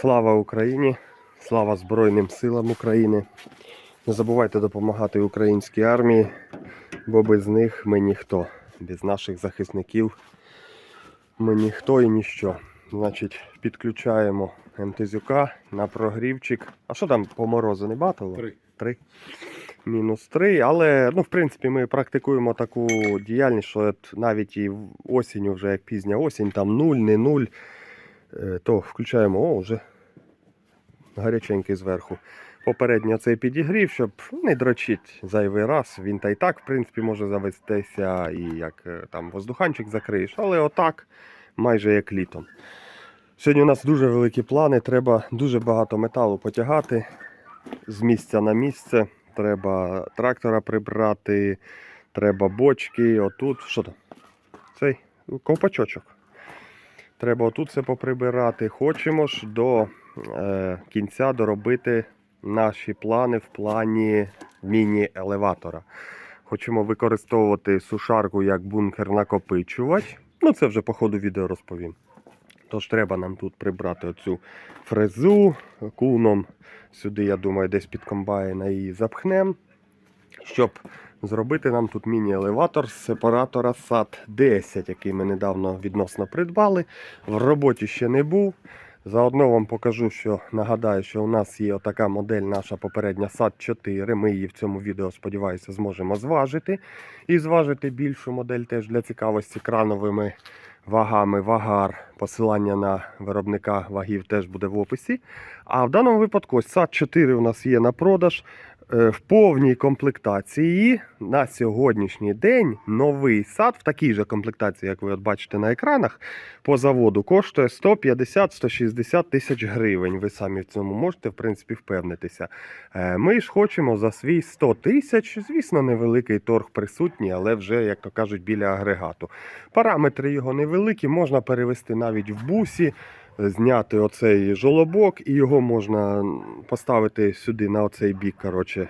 Слава Україні! Слава Збройним силам України! Не забувайте допомагати українській армії, бо без них ми ніхто. Без наших захисників ми ніхто і ніщо. Значить, підключаємо МТЗюка на прогрівчик. А що там по морозу не батило? Три. Три. Мінус три. Але, ну, в принципі, ми практикуємо таку діяльність, що навіть і осінню, вже як пізня осінь, там нуль, не нуль, то включаємо, о, вже гаряченький зверху. Попередньо цей підігрів, щоб не дрочить зайвий раз. Він та й так, в принципі, може завестися і як е, там воздуханчик закриєш, але отак, майже як літом. Сьогодні у нас дуже великі плани, треба дуже багато металу потягати з місця на місце. Треба трактора прибрати, треба бочки, отут. Що там? Цей ковпачочок. Треба отут все поприбирати. Хочемо ж до е, кінця доробити наші плани в плані міні-елеватора. Хочемо використовувати сушарку як бункер-накопичувач. Ну, це вже по ходу відео розповім. Тож треба нам тут прибрати оцю фрезу куном. Сюди, я думаю, десь під комбайна її запхнемо. Щоб зробити нам тут міні-елеватор з сепаратора SAT 10, який ми недавно відносно придбали. В роботі ще не був. Заодно вам покажу, що нагадаю, що у нас є отака модель, наша попередня SAT 4. Ми її в цьому відео, сподіваюся, зможемо зважити. І зважити більшу модель теж для цікавості крановими вагами. Вагар. Посилання на виробника вагів теж буде в описі. А в даному випадку ось SAT 4 у нас є на продаж. Е, В повній комплектації на сьогоднішній день новий сад в такій же комплектації, як ви от бачите на екранах, по заводу коштує 150-160 тисяч гривень. Ви самі в цьому можете, в принципі, впевнитися. Е, Ми ж хочемо за свій 100 тисяч, звісно, невеликий торг присутній, але вже, як то кажуть, біля агрегату. Параметри його невеликі, можна перевести навіть в бусі, зняти оцей жолобок, і його можна поставити сюди на оцей бік. Коротше,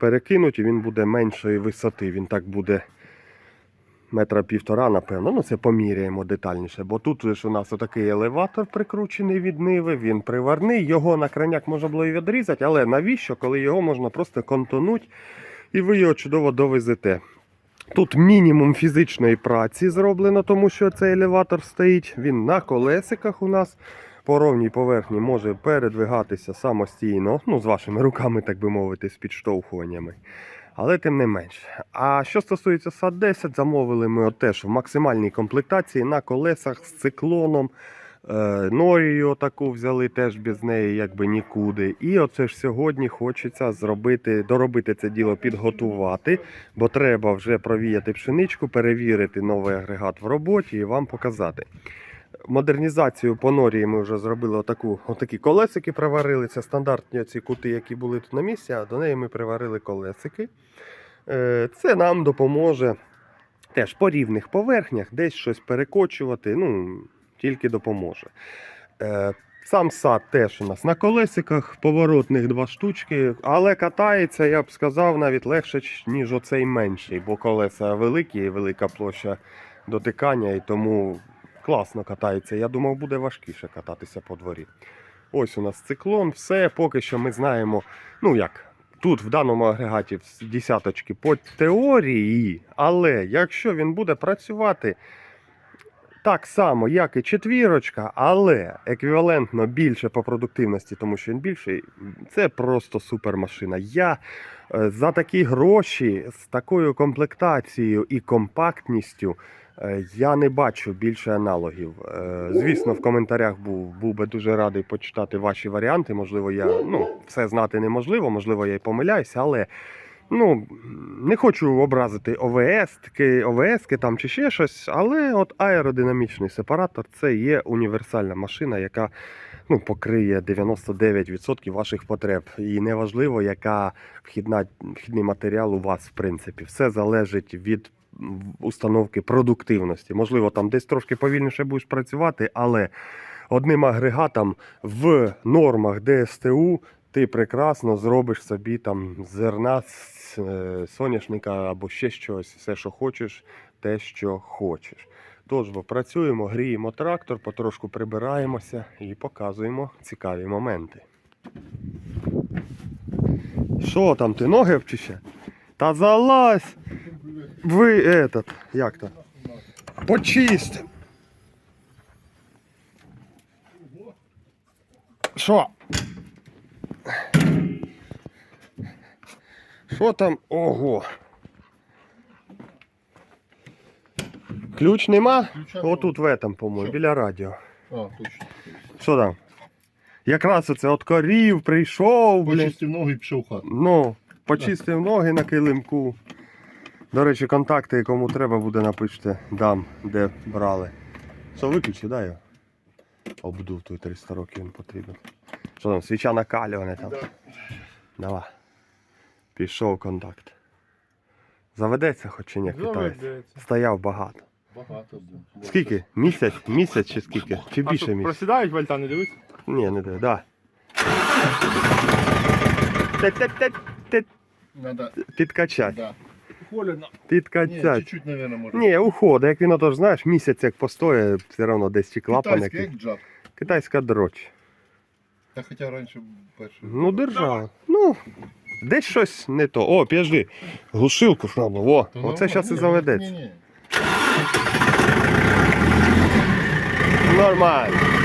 перекинути, і він буде меншої висоти. Він так буде метра півтора, напевно. Ну, це поміряємо детальніше. Бо тут ж у нас отакий елеватор прикручений від ниви, він приварний. Його на краняк можна було і відрізати, але навіщо, коли його можна просто контонуть, і ви його чудово довезете. Тут мінімум фізичної праці зроблено, тому що цей елеватор стоїть. Він на колесиках у нас по ровній поверхні може передвигатися самостійно, ну, з вашими руками, так би мовити, з підштовхуваннями. Але тим не менш. А що стосується сад 10, замовили ми теж в максимальній комплектації на колесах з циклоном. Е, Норію таку взяли теж без неї, якби нікуди. І оце ж сьогодні хочеться зробити, доробити це діло, підготувати, бо треба вже провіяти пшеничку, перевірити новий агрегат в роботі і вам показати. Модернізацію по норії ми вже зробили отаку, отакі колесики приварили. Це стандартні ці кути, які були тут на місці, а до неї ми приварили колесики. Е, Це нам допоможе теж по рівних поверхнях десь щось перекочувати. Ну, тільки допоможе. Е, Сам сад теж у нас на колесиках, поворотних два штучки, але катається, я б сказав, навіть легше, ніж оцей менший, бо колеса великі і велика площа дотикання, і тому класно катається. Я думав, буде важкіше кататися по дворі. Ось у нас циклон, все, поки що ми знаємо, ну як. Тут в даному агрегаті десяточки по теорії, але якщо він буде працювати так само, як і четвірочка, але еквівалентно більше по продуктивності, тому що він більший, це просто супермашина. Я е, за такі гроші з такою комплектацією і компактністю. е, Я не бачу більше аналогів. Е, Звісно, в коментарях був, був би дуже радий почитати ваші варіанти. Можливо, я ну, все знати неможливо, можливо, я й помиляюся, але ну, не хочу образити ОВС, таки ОВС там чи ще щось, але от аеродинамічний сепаратор це є універсальна машина, яка ну, покриє 99% ваших потреб. І неважливо, яка вхідна, вхідний матеріал у вас, в принципі. Все залежить від установки продуктивності. Можливо, там десь трошки повільніше будеш працювати, але одним агрегатом в нормах ДСТУ ти прекрасно зробиш собі там зерна е, соняшника або ще щось, все, що хочеш, те, що хочеш. Тож бо працюємо, гріємо трактор, потрошку прибираємося і показуємо цікаві моменти. Що там, ти ноги обчища? Та залазь! Ви этот, як то? Почистим. Що? Що там? Ого. Ключ нема? Ключа Отут в этом, по-моєму, біля радіо. А, точно. Що там? Якраз оце от корів прийшов, блін. Почистив ноги і пішов в хату. Ну, почистив ноги на килимку. До речі, контакти, кому треба буде, напишіть, дам, де брали. Що, виключи, дай його. Обдув той 300 років він потрібен. Що там, свіча накалюване там. Да. Давай. Пішов контакт. Заведеться хоч чи ні китаєць? Заведеться. Стояв багато. Багато було. Скільки? Місяць? Місяць чи скільки? Чи А більше що, місяць? просідають вальта, не дивись? Ні, не де, да. Те-те-те-те, Надо, Підкачать. да. Холодно. Ні, Підкачать. чуть-чуть, наверное, може. Ні, уходить. Як він ото ж знаєш, місяць як постоє, все одно десь ті клапан Китайський, який. як джак. Китайська дроч. Та хоча раніше перший. Ну, держава. Ну, десь щось не то. О, підожди. Глушилку ж треба. О, оце зараз і заведеться. Нормально.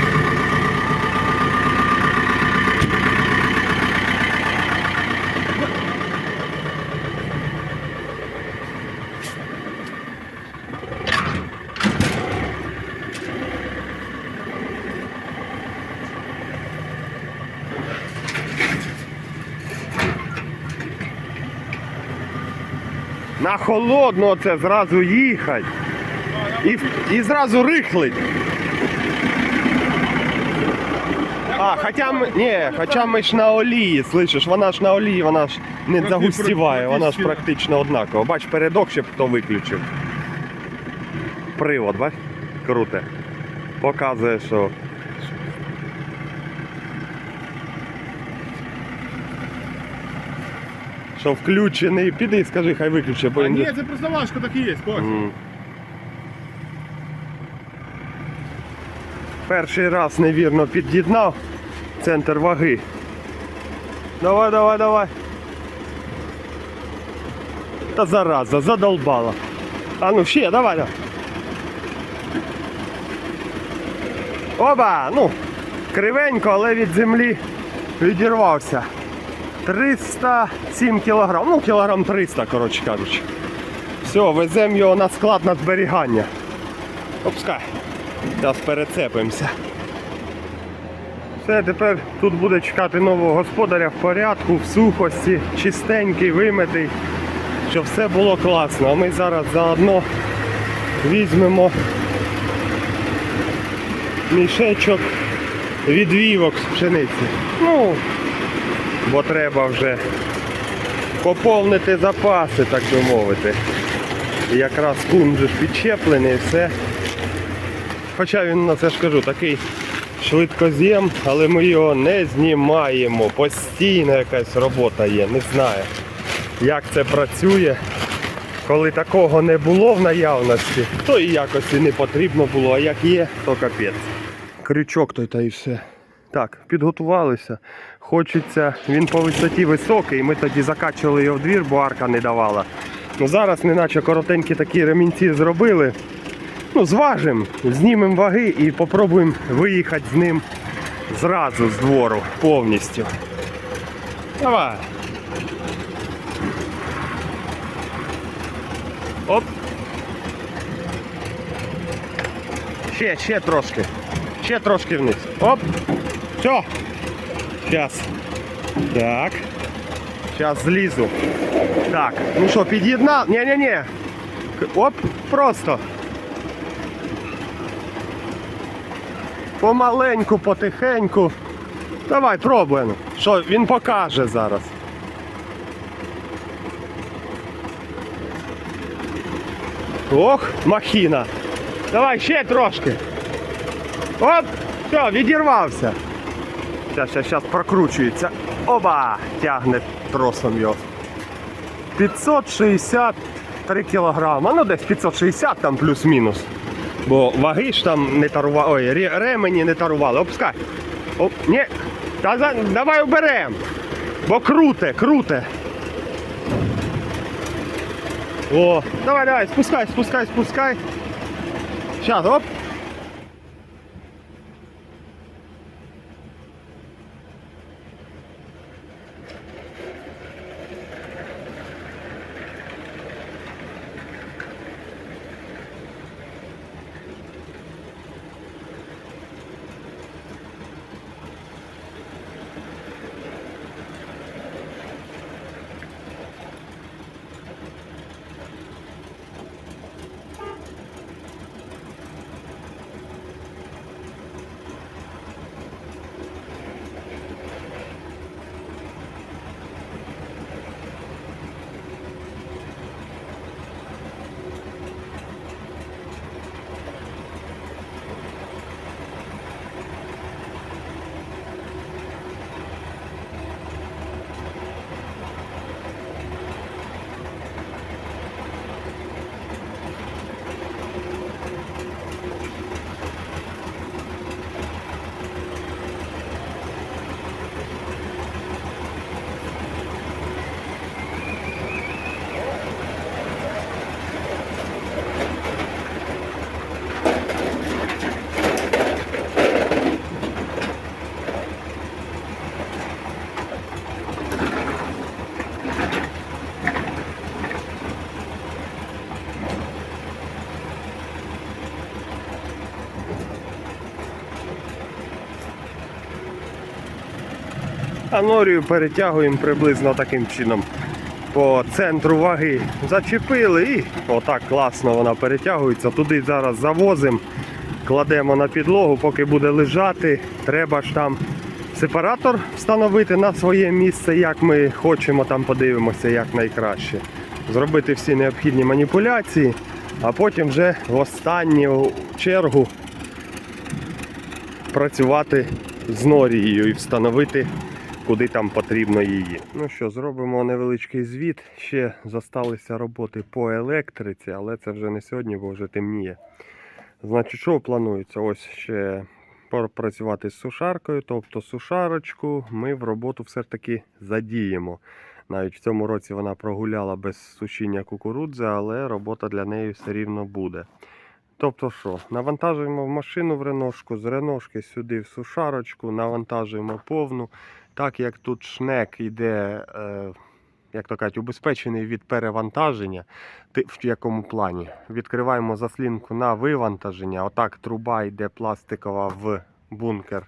На холодно це зразу їхати. І, і зразу рихлить. А, хоча ми, ні, хоча ми ж на олії, слышиш, вона ж на олії, вона ж не загустіває, вона ж практично. однакова. Бач, передок ще б хто виключив. Привод, бач? Круте. Показує, що. Що включений. Піди, скажи, хай виключить, бо А він. ні, це просто важко, так і є, бачиш. М. Перший раз невірно під'єднав центр ваги. Давай, давай, давай. Та зараза, задолбала. А ну ще, давай, давай. Оба! Ну, кривенько, але від землі відірвався. 307 кілограм. Ну, кілограм 300, коротше кажучи. Все, веземо його на склад на зберігання. Опускай. Зараз перецепимося. Все, тепер тут буде чекати нового господаря в порядку, в сухості, чистенький, вимитий, щоб все було класно. А ми зараз заодно візьмемо мішечок відвівок з пшениці. Ну, бо треба вже поповнити запаси, так би мовити. І якраз кун же ж підчеплений, все. Хоча він, на це ж кажу, такий швидкоз'єм, але ми його не знімаємо. Постійно якась робота є, не знаю, як це працює. Коли такого не було в наявності, то і якось і не потрібно було, а як є, то капець. Крючок той та і все. Так, підготувалися. Хочеться, він по висоті високий, ми тоді закачували його в двір, бо арка не давала. Ну зараз неначе коротенькі такі ремінці зробили. Ну, зважимо, знімемо ваги і попробуємо виїхати з ним зразу з двору повністю. Давай. Оп. Ще, ще трошки. Ще трошки вниз. Оп. Все. Зараз. Так. Зараз злізу. Так, ну що, під'єднав? Ні-ні-ні. Оп, просто. Помаленьку, потихеньку. Давай, пробуємо. Що він покаже зараз. Ох, махіна. Давай ще трошки. Оп! Все, відірвався. Зараз, зараз, зараз прокручується. Оба! Тягне тросом його. 563 кілограма. Ну десь 560 там плюс-мінус. Бо ваги ж там не тарували. Ой, ре- ремені не тарували. Опускай. Оп, ні. Та за, давай оберем. Бо круте, круте. О, давай, давай, спускай, спускай, спускай. Сейчас, оп. А норію перетягуємо приблизно таким чином. По центру ваги зачепили і отак класно вона перетягується. Туди зараз завозимо, кладемо на підлогу, поки буде лежати. Треба ж там сепаратор встановити на своє місце, як ми хочемо, там подивимося, як найкраще. Зробити всі необхідні маніпуляції, а потім вже в останню чергу працювати з норією і встановити, куди там потрібно її. Ну що, зробимо невеличкий звіт. Ще зосталися роботи по електриці, але це вже не сьогодні, бо вже темніє. Значить, що планується? Ось ще попрацювати з сушаркою, тобто сушарочку ми в роботу все ж таки задіємо. Навіть в цьому році вона прогуляла без сушіння кукурудзи, але робота для неї все рівно буде. Тобто що, навантажуємо машину в реношку, з реношки сюди в сушарочку, навантажуємо повну. Так як тут шнек йде, е, як то кажуть, убезпечений від перевантаження, в якому плані? Відкриваємо заслінку на вивантаження. Отак труба йде пластикова в бункер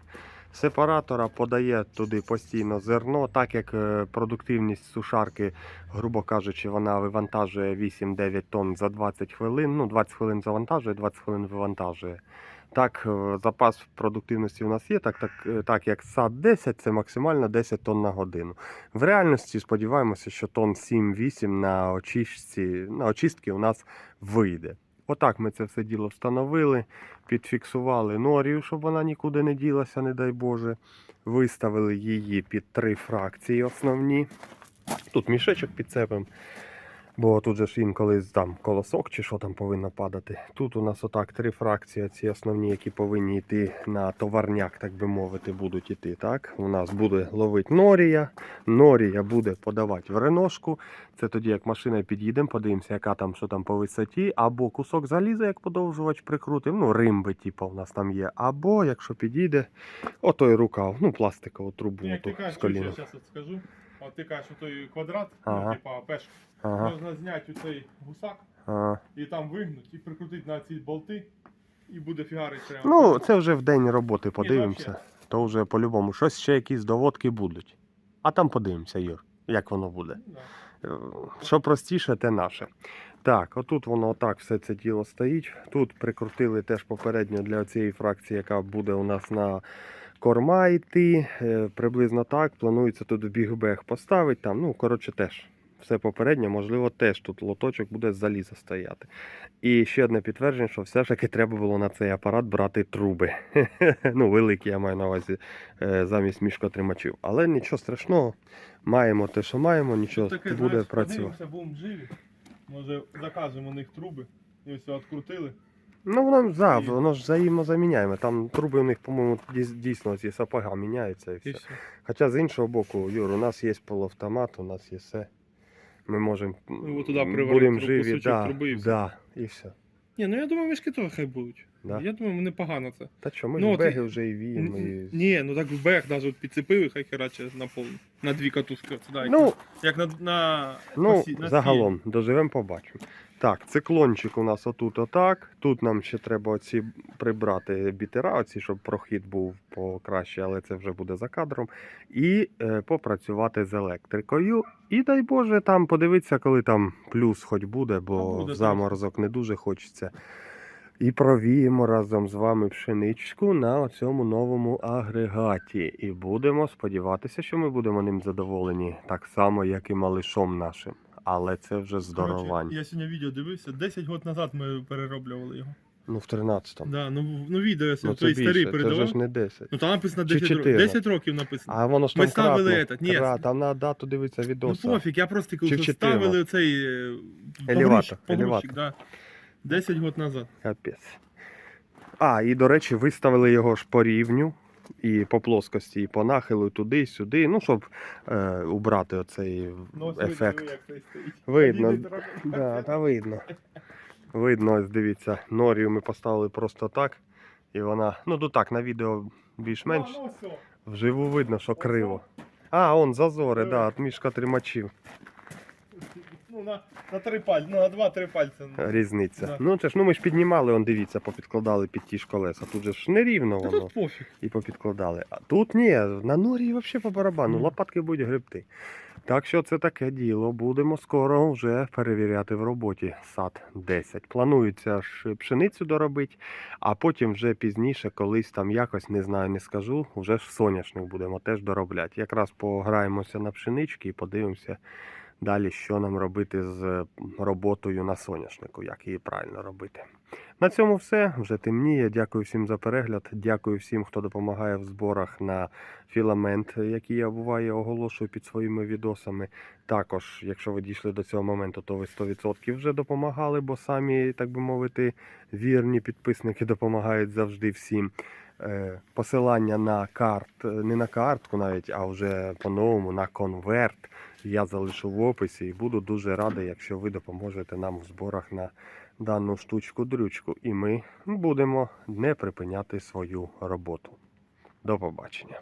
сепаратора, подає туди постійно зерно, так як е, продуктивність сушарки, грубо кажучи, вона вивантажує 8-9 тонн за 20 хвилин. Ну, 20 хвилин завантажує, 20 хвилин вивантажує. Так, е, запас продуктивності у нас є, так, так, е, так як сад 10 це максимально 10 тонн на годину. В реальності сподіваємося, що тонн 7-8 на очистці, на очистки у нас вийде. Отак ми це все діло встановили, підфіксували норію, щоб вона нікуди не ділася, не дай Боже. Виставили її під три фракції основні. Тут мішечок підцепимо. Бо тут же ж інколи там колосок чи що там повинно падати. Тут у нас отак три фракції, ці основні, які повинні йти на товарняк, так би мовити, будуть йти. Так? У нас буде ловити норія. Норія буде подавати в реношку. Це тоді, як машина під'їдемо, подивимося, яка там, що там по висоті, або кусок заліза, як подовжувач прикрутив, ну, римби, типу, у нас там є. Або, якщо підійде, отой рукав, ну, пластикову трубу Як ти кажеш, я зараз скажу. От ти кажеш, той квадрат, Ага. ну, типа Ага, можна зняти цей гусак ага. і там вигнути, і прикрутити на ці болти, і буде фігарить прямо. Ну, це вже в день роботи подивимося. То вже по-любому щось ще якісь доводки будуть. А там подивимося, Юр, як воно буде. Да. Е, Що простіше, те наше. Так, отут воно отак все це діло стоїть. Тут прикрутили теж попередньо для цієї фракції, яка буде у нас на корма йти. Е, Приблизно так. Планується тут бігбег поставити. Там, ну, коротше, теж. Все попередньо, можливо, теж тут лоточок буде з заліза стояти. І ще одне підтвердження, що все ж таки треба було на цей апарат брати труби. ну, великі, я маю на увазі е, замість мішкотримачів. Але нічого страшного, маємо те, що маємо, нічого Таке, буде працювати. будемо живі. Може закажемо у них труби. І все відкрутили. Ну воно І- воно ж взаємно заміняємо. Там труби у них, по-моєму, дійсно ці сапога міняються і все. І все. Хоча з іншого боку, Юр, у нас є полуавтомат, у нас є все. Ми можемо Ну, туди будемо живі, да, труби і все. да, і все. Ні, ну я думаю, мішки теж хай будуть. Да? Я думаю, непогано це. Та що, ми Ну, ж от беги і- вже і віємо. Н- І... Ні, ну так в бег навіть підцепили, хай хераче на повну. На дві катушки. Це, да, як, Ну, як на, на, Ну, посі- на загалом, доживемо, побачимо. Так, циклончик у нас отут отак. Тут нам ще треба оці прибрати бітера, оці, щоб прохід був покраще, але це вже буде за кадром. І е, попрацювати з електрикою. І дай Боже, там подивитися, коли там плюс хоч буде, бо буде, заморозок не дуже хочеться. І провіємо разом з вами пшеничку на цьому новому агрегаті. І будемо сподіватися, що ми будемо ним задоволені, так само, як і малишом нашим. Але це вже Коротше. Я сьогодні відео дивився, 10 років назад ми перероблювали його. Ну, в 13-му. Да, ну, ну відео я Ну, сьогодні це твої старі більше, це передавав. ж не 10. Ну там написано Чи 10 років. 4. 10 років написано. А воно ж Ми ставили кратно. этот, ні. Кра- Там на дату дивиться Ну відоса. пофіг, я просто Чи коли в ставили цей е, Елеватор, погрузчик, погрузчик, елеватор. да. 10 років назад. Капець. А, і до речі, виставили його ж по рівню. І по плоскості, і по нахилу, туди, сюди. Ну, щоб е, убрати оцей Ну, ефект. Видно. Да, та видно. Видно, ось дивіться, норію ми поставили просто так. І вона, ну тут так, на відео більш-менш. Ну. Вживу видно, що криво. А, он зазори, да, от мішка тримачів. Ну, на, на три пальці, ну, на два-три пальці. Різниця. Да. Ну це ж ну ми ж піднімали, он дивіться, попідкладали під ті ж колеса. Тут же ж нерівно Та воно тут пофіг. і попідкладали. А тут ні, на норі взагалі по барабану, Ну. лопатки будуть гребти. Так що це таке діло. Будемо скоро вже перевіряти в роботі сад 10. Планується ж пшеницю доробити, а потім вже пізніше, колись там якось не знаю, не скажу. Вже ж соняшник будемо теж доробляти. Якраз пограємося на пшенички і подивимося далі, що нам робити з роботою на соняшнику, як її правильно робити. На цьому все. Вже темніє. Дякую всім за перегляд. Дякую всім, хто допомагає в зборах на філамент, який я буває оголошую під своїми відосами. Також, якщо ви дійшли до цього моменту, то ви 100% вже допомагали, бо самі, так би мовити, вірні підписники допомагають завжди всім. Е, Посилання на карт, не на картку навіть, а вже по-новому на конверт я залишу в описі і буду дуже радий, якщо ви допоможете нам в зборах на дану штучку-дрючку. І ми будемо не припиняти свою роботу. До побачення.